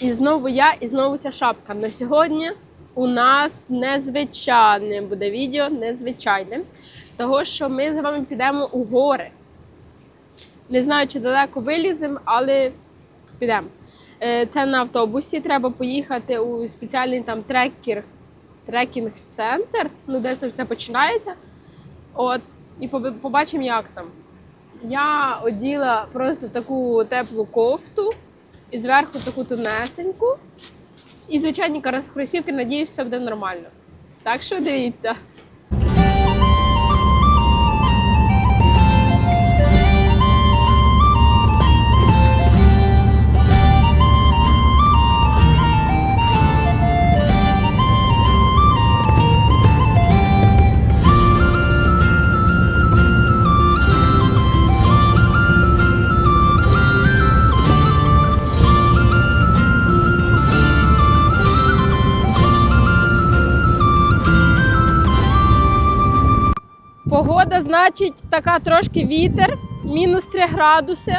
І знову я, і знову ця шапка. На сьогодні у нас незвичайне буде відео, незвичайне. Того, що ми з вами підемо у гори. Не знаю, чи далеко виліземо, але підемо. Е, Це на автобусі. Треба поїхати у спеціальний там трекер, трекінг-центр, ну де це все починається. От, і побачимо, як там. Я оділа просто таку теплу кофту і зверху таку тонесеньку. І звичайні кросівки, надіюсь, все буде нормально. Так що дивіться. Значить, така трошки вітер, мінус 3 градуси.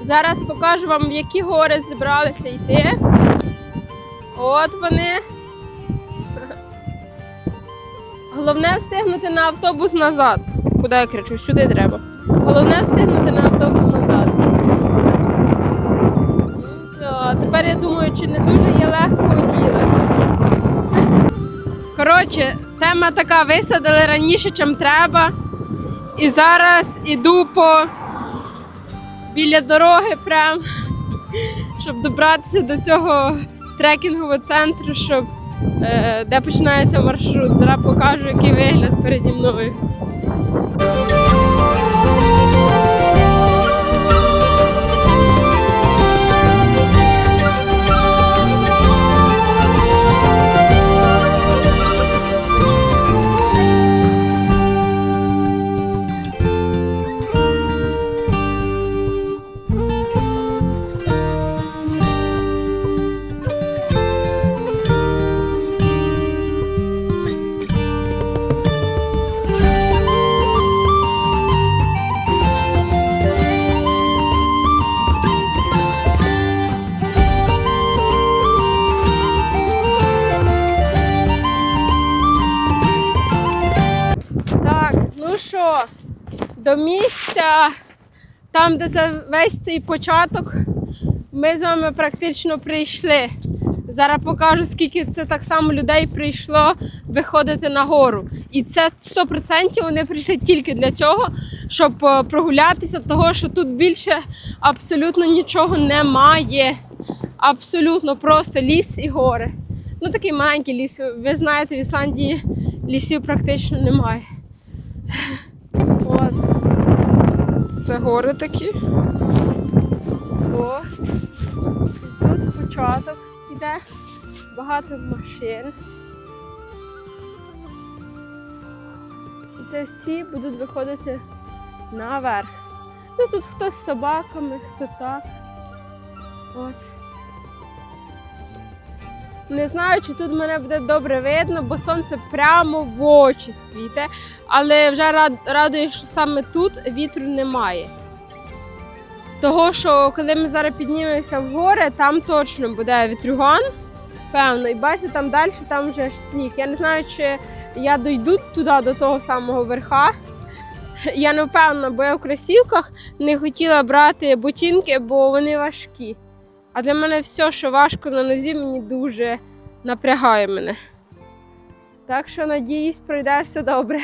Зараз покажу вам, в які гори зібралися йти. От вони. Головне встигнути на автобус назад. Куди я кричу? Сюди треба. Головне встигнути на автобус назад. Тепер я думаю, чи не дуже я легко оділася. Коротше, тема така висадили раніше, чим треба. І зараз іду по біля дороги, прям, щоб добратися до цього трекінгового центру, щоб, е, де починається маршрут. Зараз покажу, який вигляд переді мною. До місця, там, де це весь цей початок, ми з вами практично прийшли. Зараз покажу, скільки це так само людей прийшло виходити на гору. І це 100% вони прийшли тільки для цього, щоб е, прогулятися, того що тут більше абсолютно нічого немає. Абсолютно просто ліс і гори. Ну такий маленький ліс. Ви знаєте, в Ісландії лісів практично немає. От. Це гори такі. О. Тут початок іде. Багато машин. І це всі будуть виходити наверх. Ну тут хтось з собаками, хто так. От. Не знаю, чи тут мене буде добре видно, бо сонце прямо в очі світе. Але вже рад- радує, що саме тут вітру немає. Того, що коли ми зараз піднімемося в гори, там точно буде вітрюган. Певно, і бачите, там далі там вже ж сніг. Я не знаю, чи я дойду туди до того самого верха. Я не впевнена, бо я в кросівках не хотіла брати ботинки, бо вони важкі. А для мене все, що важко на нозі, мені дуже напрягає мене. Так що, надіюсь, пройде все добре.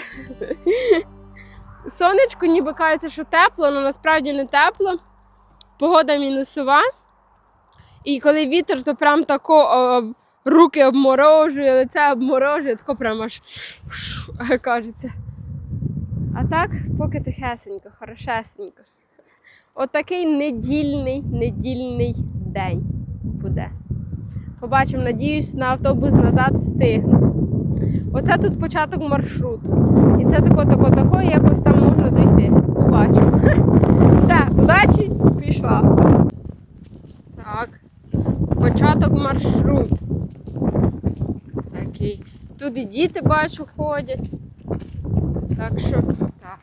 Сонечко ніби кажеться, що тепло, але насправді не тепло. Погода мінусова. І коли вітер, то прям тако о, руки обморожує, лице обморожує, тако прям аж кажеться. А так, поки тихесенько, хорошесенько. Отакий недільний, недільний день буде. Побачимо, надіюсь, на автобус назад встигну. Оце тут початок маршруту. І це тако, тако, тако, і якось там можна дойти. Побачимо. Все, удачі, пішла. Так. Початок маршруту. Такий. Тут і діти бачу ходять. Так що так.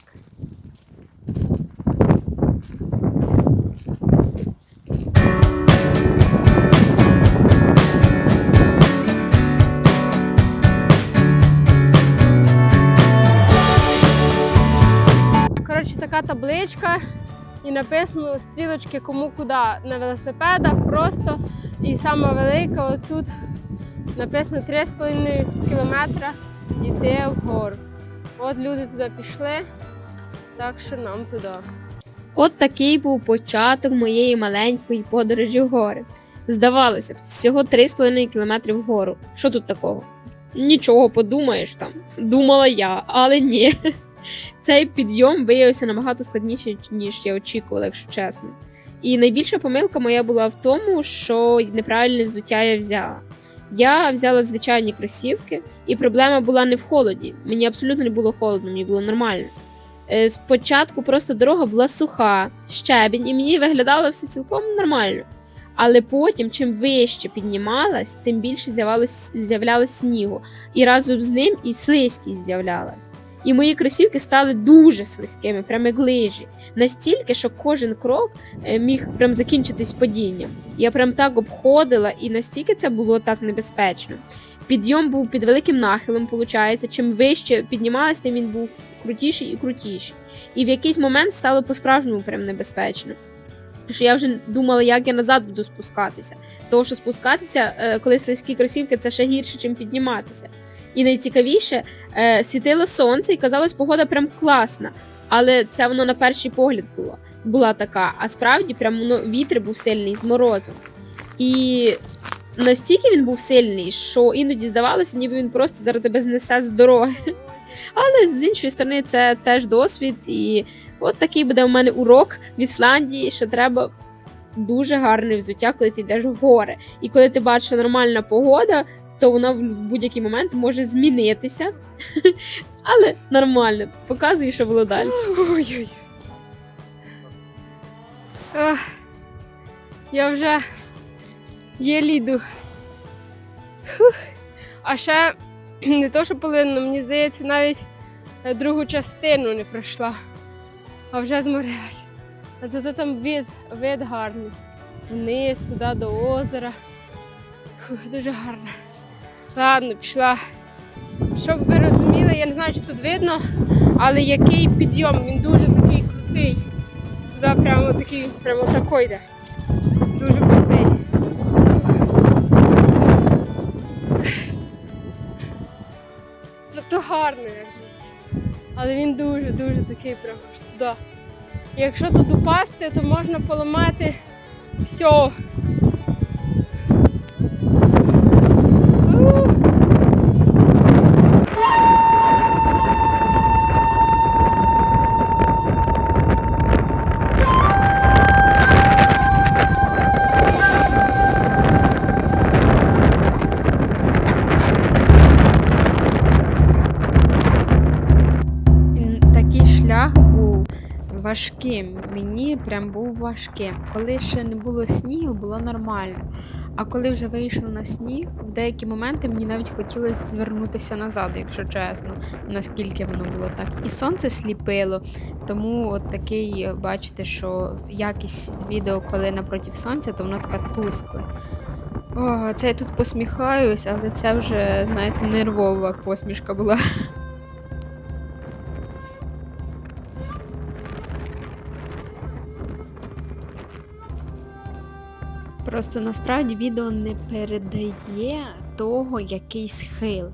Табличка і написано стрілочки кому куди на велосипедах просто. І сама велика отут написано 3,5 кілометра йти вгору. От люди туди пішли, так що нам туди. От такий був початок моєї маленької подорожі в гори. Здавалося б, всього 3,5 кілометри вгору. Що тут такого? Нічого подумаєш там. Думала я, але ні. Цей підйом виявився набагато складніший, ніж я очікувала, якщо чесно. І найбільша помилка моя була в тому, що неправильне взуття я взяла. Я взяла звичайні кросівки, і проблема була не в холоді. Мені абсолютно не було холодно, мені було нормально. Е, Спочатку просто дорога була суха, щебінь, і мені виглядало все цілком нормально. Але потім, чим вище піднімалась, тим більше з'являлось снігу, і разом з ним і слизькість з'являлась. І мої кросівки стали дуже слизькими, прямо як лижі. Настільки, що кожен крок е, міг прям закінчитись падінням. Я прям так обходила, і настільки це було так небезпечно. Підйом був під великим нахилом, виходить. Чим вище піднімалась, тим він був крутіший і крутіший. І в якийсь момент стало по-справжньому прям небезпечно. Що я вже думала, як я назад буду спускатися. Тому що спускатися, е, коли слизькі кросівки, це ще гірше, ніж підніматися. І найцікавіше, е, світило сонце, і казалось, погода прям класна. Але це воно на перший погляд було була така. А справді прям воно вітер був сильний з морозом. І настільки він був сильний, що іноді здавалося, ніби він просто зараз тебе знесе з дороги. Але з іншої сторони, це теж досвід, і от такий буде у мене урок в Ісландії, що треба дуже гарне взуття, коли ти йдеш в гори. І коли ти бачиш нормальна погода, то вона в будь-який момент може змінитися. Але нормально, показує, що було далі. Ой-ой. Я вже єлі йду. Фух. А ще не то, що половину, мені здається, навіть другу частину не пройшла, а вже зморилась. А зато там вид, вид гарний. Вниз, туди до озера. Фух, дуже гарно. Ладно, пішла. Щоб ви розуміли, я не знаю, чи тут видно, але який підйом, він дуже такий крутий. Туди прямо такий, прямо такий йде. Дуже крутий. Зато гарно як. Але він дуже-дуже такий прямо туди. Якщо тут упасти, то можна поламати все. Важким. Мені прям був важким. Коли ще не було снігу, було нормально. А коли вже вийшло на сніг, в деякі моменти мені навіть хотілося звернутися назад, якщо чесно, наскільки воно було так. І сонце сліпило, тому от такий, бачите, що якість відео, коли напроти сонця, то воно така тускле. О, це я тут посміхаюсь, але це вже, знаєте, нервова посмішка була. Просто насправді відео не передає того, який схил.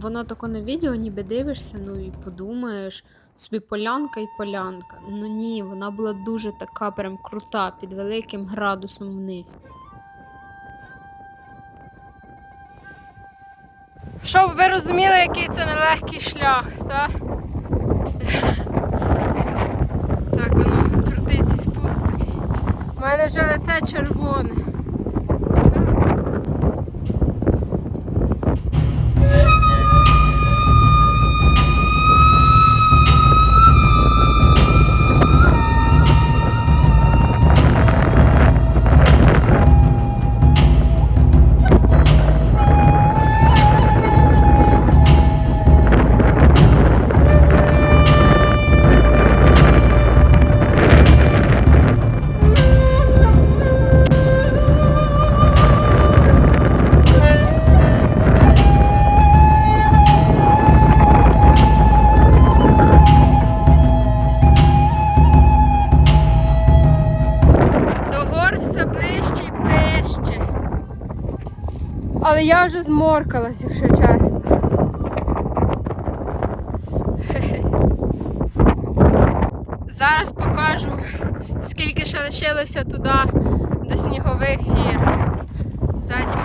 Воно тако на відео ніби дивишся, ну і подумаєш, собі полянка і полянка. Ну ні, вона була дуже така прям крута, під великим градусом вниз. Щоб ви розуміли, який це нелегкий шлях, так? Так, воно крутий цей спуск такий. У мене вже лице червоне. Я вже зморкалась, якщо чесно. Зараз покажу, скільки ще лишилося туди до снігових гір. Ззаді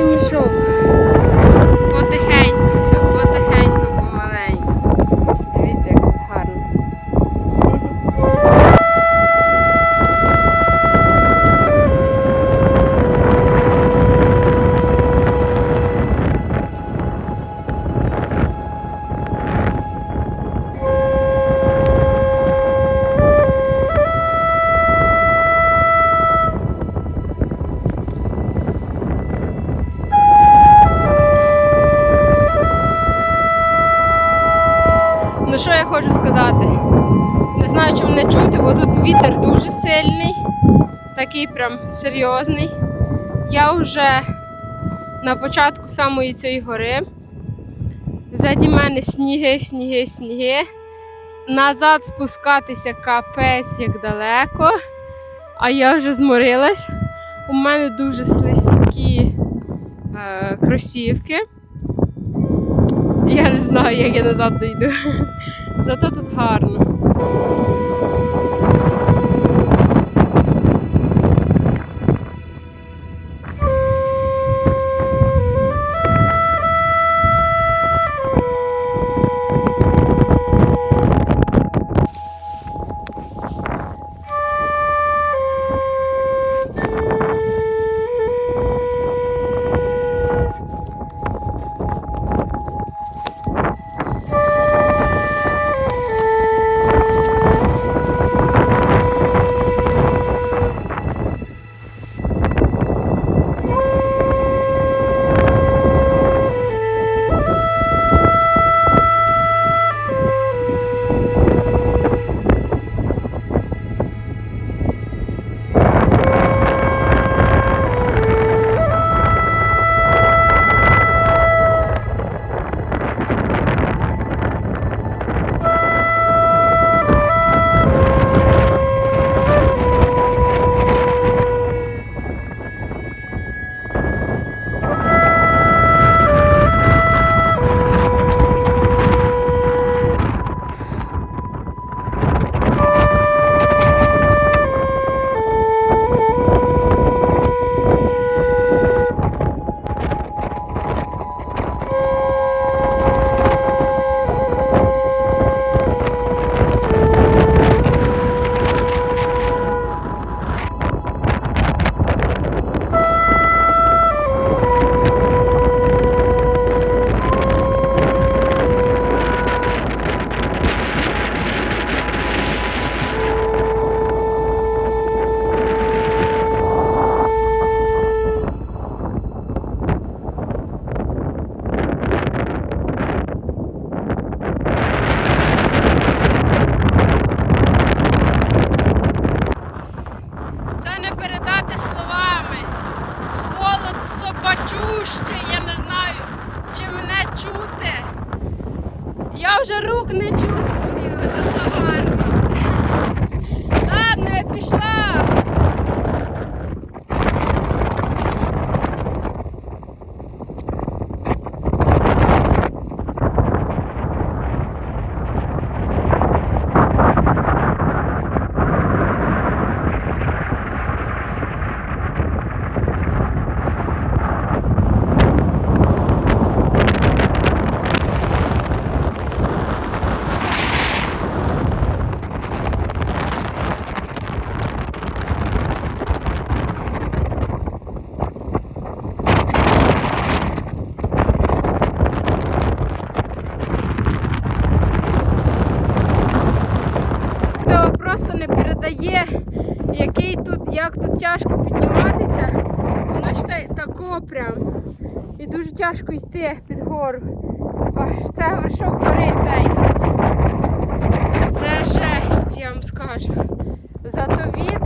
Але нічого. Серйозний. Я вже на початку самої цієї гори. Ззаді мене сніги, сніги, сніги. Назад спускатися капець як далеко. А я вже зморилась. У мене дуже слизькі е, кросівки. Я не знаю, як я назад дійду. Зато тут гарно. вже рук не чувствую за товар. Ладно, я пішла. Який тут, як тут тяжко підніматися, воно ж та- тако прям. І дуже тяжко йти під гору. Аж це вершок гори цей. Це жесть, я вам скажу. Зато від.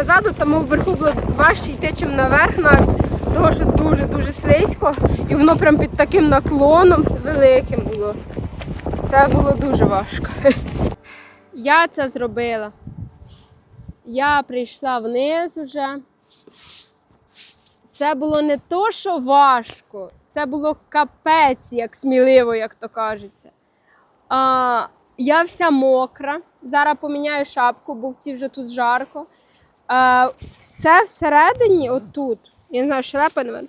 Але назад от тому вверху було важче йти, чим наверх навіть, тому що дуже-дуже слизько, і воно прям під таким наклоном великим було. Це було дуже важко. Я це зробила. Я прийшла вниз вже. Це було не то, що важко, це було капець, як сміливо, як то кажеться. А, я вся мокра. Зараз поміняю шапку, бо в цій вже тут жарко. Все всередині, отут, я не знаю, шелепа не видно.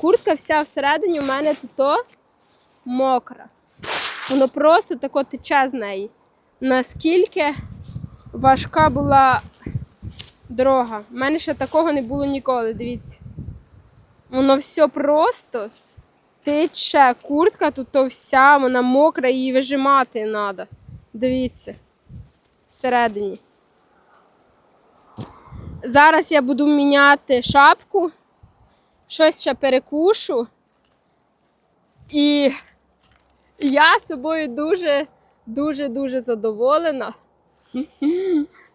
Куртка вся всередині у мене тут мокра. Воно просто тако тече з неї. Наскільки важка була дорога. У мене ще такого не було ніколи, дивіться. Воно все просто тече. Куртка тут то вся, вона мокра, її вижимати треба. Дивіться. Всередині. Зараз я буду міняти шапку, щось ще перекушу. І Я собою дуже, дуже, дуже задоволена.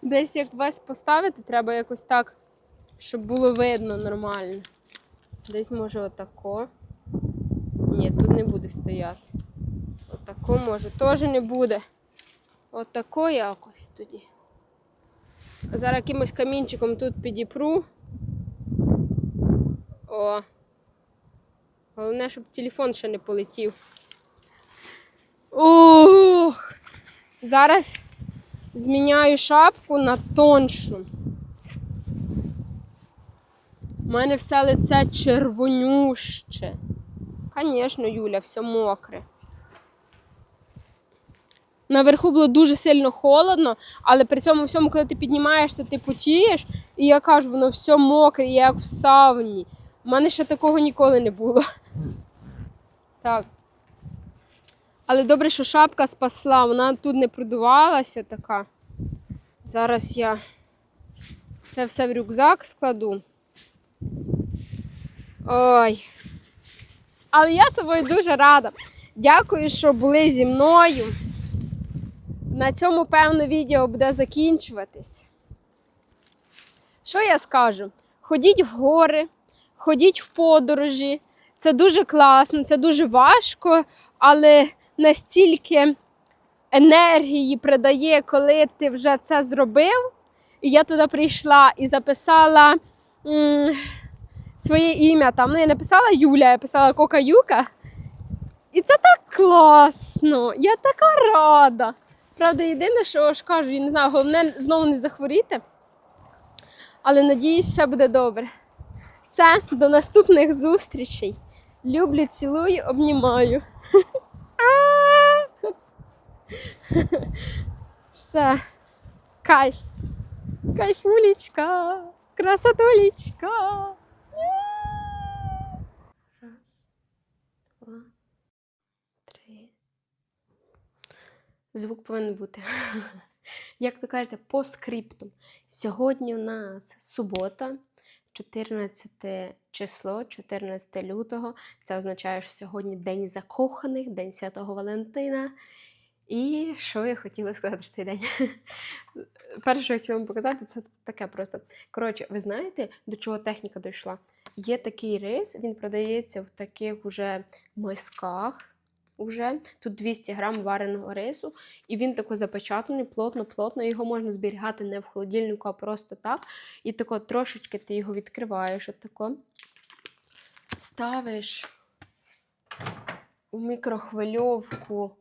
Десь як вас поставити, треба якось так, щоб було видно нормально. Десь може отако. Ні, тут не буде стояти. Отако може теж не буде. Отако якось тоді. Зараз якимось камінчиком тут підіпру. О. Головне, щоб телефон ще не полетів. Ох! Зараз зміняю шапку на тоншу. У мене все лице червонюще. Звісно, Юля, все мокре. Наверху було дуже сильно холодно, але при цьому всьому, коли ти піднімаєшся, ти потієш, і я кажу, воно все мокре, як в сауні. У мене ще такого ніколи не було. Так. Але добре, що шапка спасла, вона тут не продувалася така. Зараз я це все в рюкзак складу. Ой. Але я собою дуже рада. Дякую, що були зі мною. На цьому, певно, відео буде закінчуватись. Що я скажу? Ходіть в гори, ходіть в подорожі. Це дуже класно, це дуже важко, але настільки енергії придає, коли ти вже це зробив. І я туди прийшла і записала м, своє ім'я. Там. Ну, я написала Юля, я писала Кока Юка. І це так класно. Я така рада. Правда, єдине, що ж кажу, я не знаю, головне знову не захворіти. Але надіюсь, все буде добре. Все, до наступних зустрічей. Люблю, цілую, обнімаю. Все. Кайф. Кайфулечка. Красотулечка. Звук повинен бути. Як то кажете, по скрипту. Сьогодні у нас субота, 14 число, 14 лютого. Це означає, що сьогодні День закоханих, День Святого Валентина. І що я хотіла сказати в цей день? Перше, що я хотіла вам показати, це таке просто. Коротше, ви знаєте, до чого техніка дійшла? Є такий рис, він продається в таких уже мисках. Уже. Тут 200 грам вареного рису, і він тако запечатаний, плотно-плотно. Його можна зберігати не в холодильнику, а просто так. І тако трошечки ти його відкриваєш, отако. Ставиш у мікрохвильовку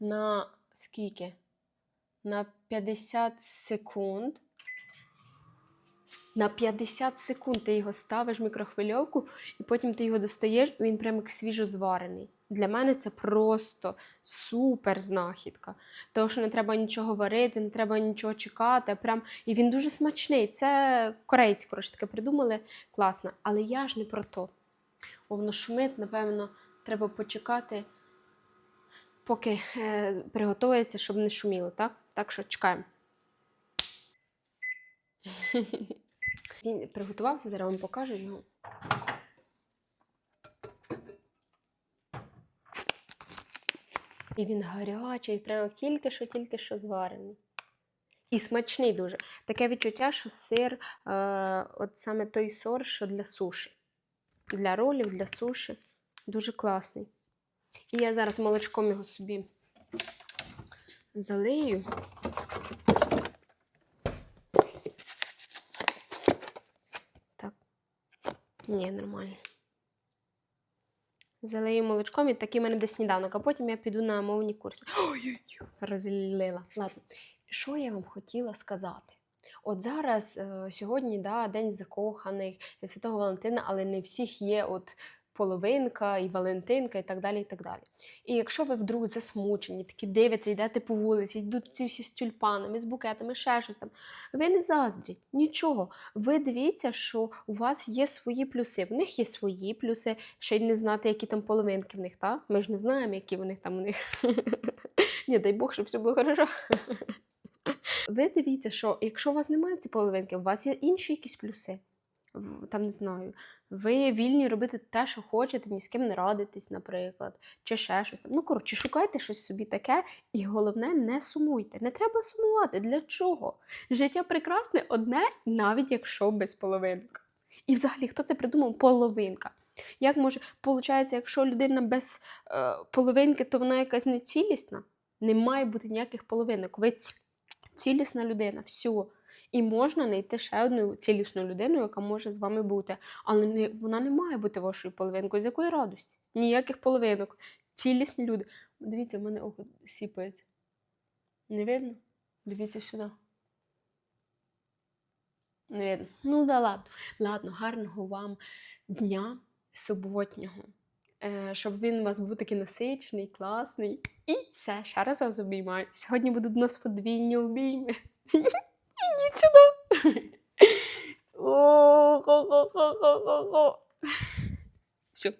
на скільки? На 50 секунд. На 50 секунд ти його ставиш в мікрохвильовку, і потім ти його достаєш, і він прямо як свіжозварений. Для мене це просто супер знахідка. Тому що не треба нічого варити, не треба нічого чекати. Прям... І він дуже смачний. Це корейці, коротше, таке придумали. Класно. Але я ж не про то. Бо Воно шумить, напевно, треба почекати, поки е, приготується, щоб не шуміло, так? Так що чекаємо. Він приготувався, зараз вам покажу його. І він гарячий, прямо тільки що, тільки що зварений. І смачний дуже. Таке відчуття, що сир, е, от саме той сор, що для суші. Для ролів, для суші. Дуже класний. І я зараз молочком його собі залию. Так. Ні, нормально. Залию молочком, і такий в мене буде сніданок, а потім я піду на мовні курси. Ой-ой-ой, розлила. Ладно, що я вам хотіла сказати? От зараз, е, сьогодні, да, День закоханих, Святого Валентина, але не всіх є от половинка і Валентинка, і так далі. І так далі. І якщо ви вдруг засмучені, такі дивитеся, йдете по вулиці, йдуть ці всі з тюльпанами, з букетами, ще щось там. Ви не заздріть, нічого. Ви дивіться, що у вас є свої плюси. В них є свої плюси, ще й не знати, які там половинки в них, та? Ми ж не знаємо, які вони там у них. Ні, дай Бог, щоб все було хорошо. Ви дивіться, що якщо у вас немає цієї половинки, у вас є інші якісь плюси. Там не знаю, ви вільні робити те, що хочете, ні з ким не радитись, наприклад, чи ще щось там. Ну, коротше, шукайте щось собі таке, і головне, не сумуйте. Не треба сумувати. Для чого? Життя прекрасне одне, навіть якщо без половинок. І взагалі, хто це придумав? Половинка. Як може, виходить, якщо людина без е, половинки, то вона якась нецілісна? Не має бути ніяких половинок. Ви цілісна людина, все. І можна знайти ще одну цілісну людину, яка може з вами бути. Але не, вона не має бути вашою половинкою. З якої радості? Ніяких половинок. Цілісні люди. Дивіться, в мене око сіпається. Не видно? Дивіться сюди. Не видно. Ну да ладно. Ладно, гарного вам дня суботнього. Е, щоб він у вас був такий насичений, класний. І все, ще раз вас обіймаю. Сьогодні будуть у нас подвійні обійми. Ідіть сюди. О, хо-хо-хо-хо-хо-хо. Все.